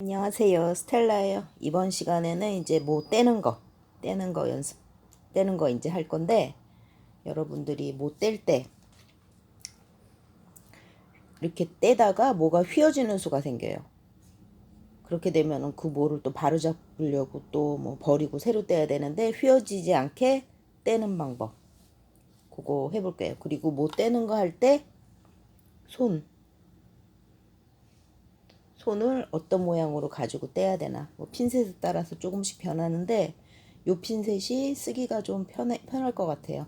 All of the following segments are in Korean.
안녕하세요. 스텔라예요. 이번 시간에는 이제 뭐 떼는 거, 떼는 거 연습, 떼는 거 이제 할 건데 여러분들이 뭐 뗄 때 이렇게 떼다가 뭐가 휘어지는 수가 생겨요. 그렇게 되면은 그 뭐를 또 바로 잡으려고 또 뭐 버리고 새로 떼야 되는데 휘어지지 않게 떼는 방법. 그거 해볼게요. 그리고 뭐 떼는 거 할 때 손, 손을 어떤 모양으로 가지고 떼야 되나. 뭐 핀셋에 따라서 조금씩 변하는데 요 핀셋이 쓰기가 좀 편해, 편할 것 같아요.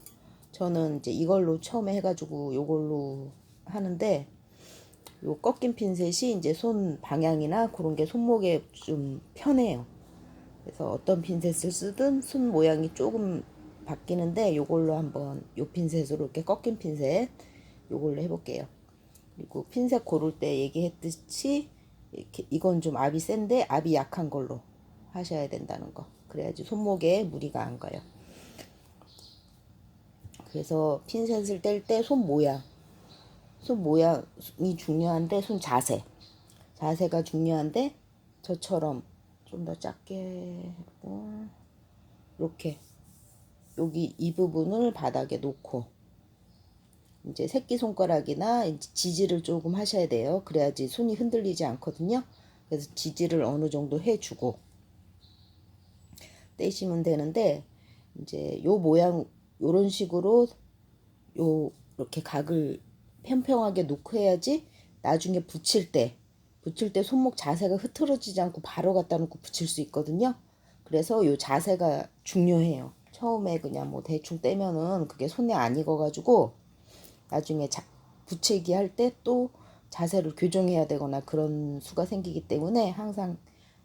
저는 이제 이걸로 처음에 해가지고 요걸로 하는데 요 꺾인 핀셋이 이제 손 방향이나 그런 게 손목에 좀 편해요. 그래서 어떤 핀셋을 쓰든 손 모양이 조금 바뀌는데 요걸로 한번 요 핀셋으로 이렇게 꺾인 핀셋 요걸로 해볼게요. 그리고 핀셋 고를 때 얘기했듯이 이렇게 이건 좀 압이 센데 압이 약한 걸로 하셔야 된다는 거. 그래야지 손목에 무리가 안 가요. 그래서 핀셋을 뗄 때 손 모양, 손 모양이 중요한데 손 자세, 자세가 중요한데 저처럼 좀 더 작게 하고 이렇게 여기 이 부분을 바닥에 놓고 이제 새끼 손가락이나 지지를 조금 하셔야 돼요. 그래야지 손이 흔들리지 않거든요. 그래서 지지를 어느 정도 해주고 떼시면 되는데 이제 요 모양 요런 식으로 요 이렇게 각을 평평하게 놓고 해야지 나중에 붙일 때 붙일 때 손목 자세가 흐트러지지 않고 바로 갖다 놓고 붙일 수 있거든요. 그래서 요 자세가 중요해요. 처음에 그냥 뭐 대충 떼면은 그게 손에 안 익어가지고 나중에 자, 붙이기 할 때 또 자세를 교정해야 되거나 그런 수가 생기기 때문에 항상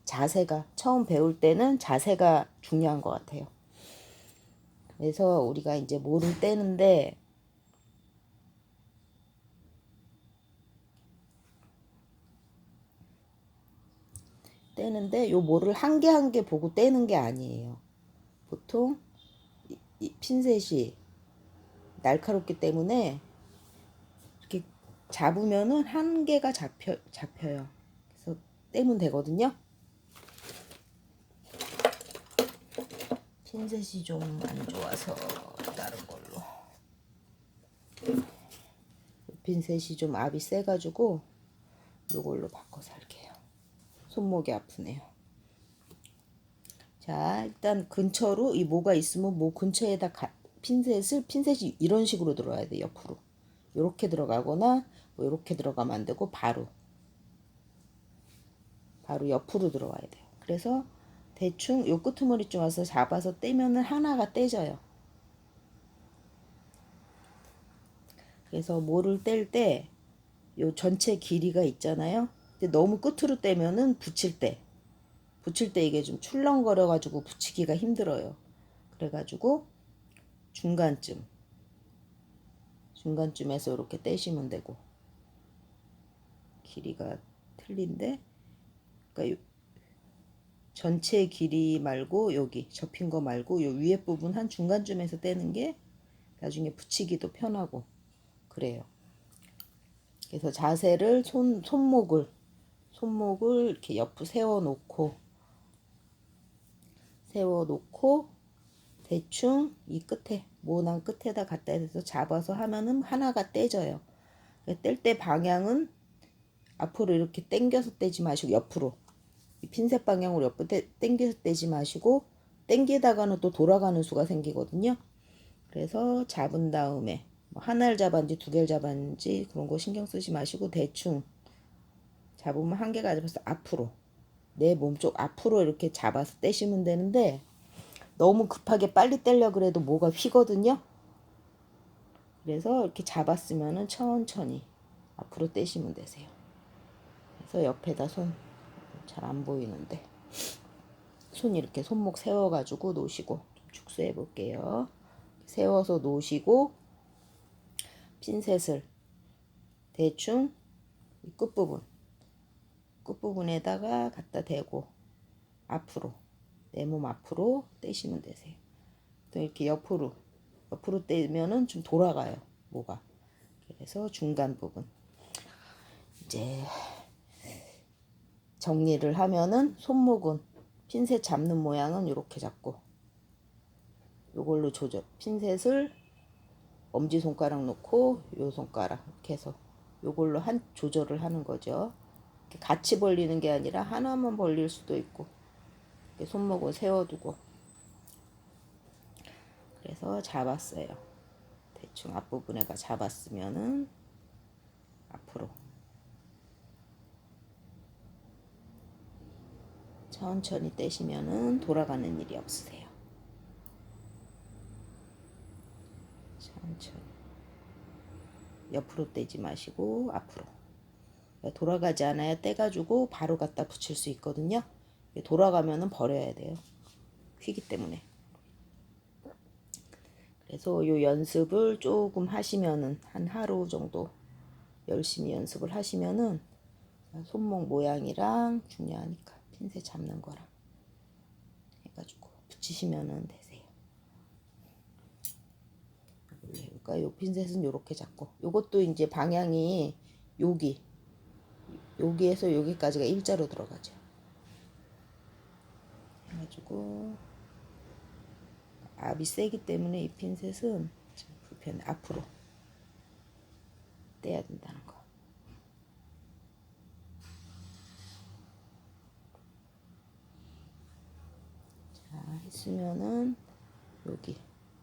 자세가 처음 배울 때는 자세가 중요한 것 같아요. 그래서 우리가 이제 모를 떼는데 떼는데 요 모를 한 개 한 개 보고 떼는 게 아니에요. 보통 핀셋이 날카롭기 때문에 잡으면은 한 개가 잡혀 잡혀요. 그래서 떼면 되거든요. 핀셋이 좀 안 좋아서 다른 걸로. 핀셋이 좀 압이 세가지고 이걸로 바꿔서 할게요. 손목이 아프네요. 자, 일단 근처로 이 모가 있으면 모 근처에다 가, 핀셋을 핀셋이 이런 식으로 들어야 돼 옆으로. 이렇게 들어가거나 뭐 이렇게 들어가면 안 되고 바로 바로 옆으로 들어와야 돼요. 그래서 대충 요 끄트머리 좀 와서 잡아서 떼면은 하나가 떼져요. 그래서 모를 뗄 때 요 전체 길이가 있잖아요. 근데 너무 끝으로 떼면은 붙일 때 붙일 때 이게 좀 출렁거려 가지고 붙이기가 힘들어요. 그래 가지고 중간쯤 중간쯤에서 이렇게 떼시면 되고 길이가 틀린데 그러니까 요, 전체 길이 말고 여기 접힌 거 말고 요 위에 부분 한 중간쯤에서 떼는 게 나중에 붙이기도 편하고 그래요. 그래서 자세를 손 손목을 손목을 이렇게 옆으로 세워 놓고 세워 놓고 대충 이 끝에 모낭 끝에다 갖다 대서 잡아서 하면은 하나가 떼져요. 뗄 때 방향은 앞으로 이렇게 당겨서 떼지 마시고 옆으로 이 핀셋 방향으로 옆으로 당겨서 떼지 마시고 당기다가는 또 돌아가는 수가 생기거든요. 그래서 잡은 다음에 뭐 하나를 잡았는지 두 개를 잡았는지 그런 거 신경 쓰지 마시고 대충 잡으면 한 개가 잡아서 앞으로 내 몸 쪽 앞으로 이렇게 잡아서 떼시면 되는데 너무 급하게 빨리 떼려 그래도 뭐가 휘거든요. 그래서 이렇게 잡았으면은 천천히 앞으로 떼시면 되세요. 그래서 옆에다 손 잘 안 보이는데 손 이렇게 손목 세워가지고 놓으시고 좀 축소해 볼게요. 세워서 놓으시고 핀셋을 대충 이 끝부분 끝부분에다가 갖다 대고 앞으로 내 몸 앞으로 떼시면 되세요. 또 이렇게 옆으로 옆으로 떼면은 좀 돌아가요. 뭐가. 그래서 중간 부분. 이제 정리를 하면은 손목은 핀셋 잡는 모양은 이렇게 잡고 요걸로 조절 핀셋을 엄지 손가락 놓고 요 손가락 이렇게 해서 요걸로 한 조절을 하는 거죠. 같이 벌리는 게 아니라 하나만 벌릴 수도 있고 손목을 세워두고 그래서 잡았어요. 대충 앞부분에가 잡았으면은 앞으로 천천히 떼시면은 돌아가는 일이 없으세요. 천천히 옆으로 떼지 마시고 앞으로 돌아가지 않아야 떼가지고 바로 갖다 붙일 수 있거든요. 돌아가면은 버려야 돼요. 휘기 때문에. 그래서 요 연습을 조금 하시면은 한 하루 정도 열심히 연습을 하시면은 손목 모양이랑 중요하니까 핀셋 잡는 거랑 해가지고 붙이시면은 되세요. 그러니까 요 핀셋은 요렇게 잡고 요것도 이제 방향이 여기 여기에서 여기까지가 일자로 들어가죠. 해가지고 압이 세기 때문에 이 핀셋은 좀 불편해 앞으로 떼야 된다는 거. 자 했으면은 여기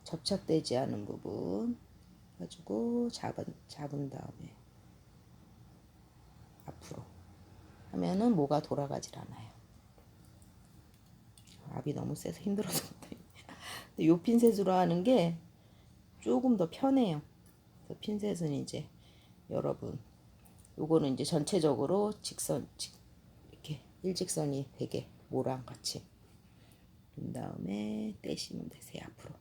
접착되지 않은 부분 가지고 잡은 잡은 다음에 앞으로 하면은 뭐가 돌아가질 않아요. 압이 너무 세서 힘들어서 근데 요 핀셋으로 하는 게 조금 더 편해요. 그래서 핀셋은 이제 여러분 요거는 이제 전체적으로 직선 직, 이렇게 일직선이 되게 모랑 같이. 그 다음에 떼시면 되세요 앞으로.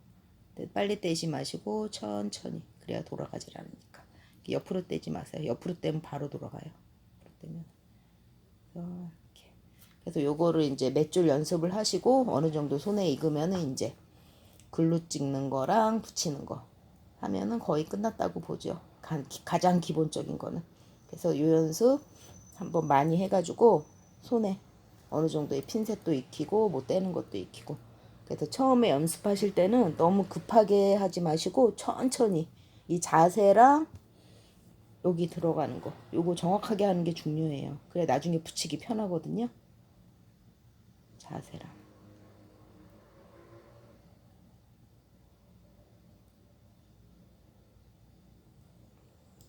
빨리 떼지 마시고 천천히. 그래야 돌아가질 않으니까. 옆으로 떼지 마세요. 옆으로 떼면 바로 돌아가요. 옆으로 떼면 그래서 요거를 이제 몇 줄 연습을 하시고 어느 정도 손에 익으면은 이제 글루 찍는 거랑 붙이는 거 하면은 거의 끝났다고 보죠. 가, 가장 기본적인 거는. 그래서 요 연습 한번 많이 해가지고 손에 어느 정도의 핀셋도 익히고 뭐 떼는 것도 익히고. 그래서 처음에 연습하실 때는 너무 급하게 하지 마시고 천천히 이 자세랑 여기 들어가는 거. 요거 정확하게 하는 게 중요해요. 그래 나중에 붙이기 편하거든요 자세랑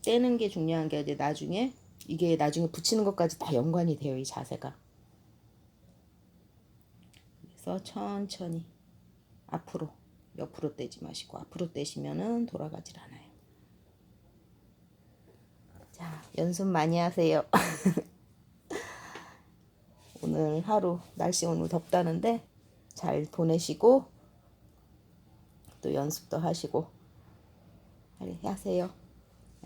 떼는 게 중요한 게 이제 나중에 이게 나중에 붙이는 것까지 다 연관이 돼요 이 자세가. 그래서 천천히 앞으로 옆으로 떼지 마시고 앞으로 떼시면은 돌아가질 않아요. 자 연습 많이 하세요 오늘 하루 날씨 오늘 덥다는데 잘 보내시고 또 연습도 하시고 하세요.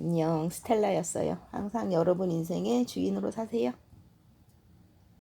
안녕 스텔라였어요. 항상 여러분 인생의 주인으로 사세요.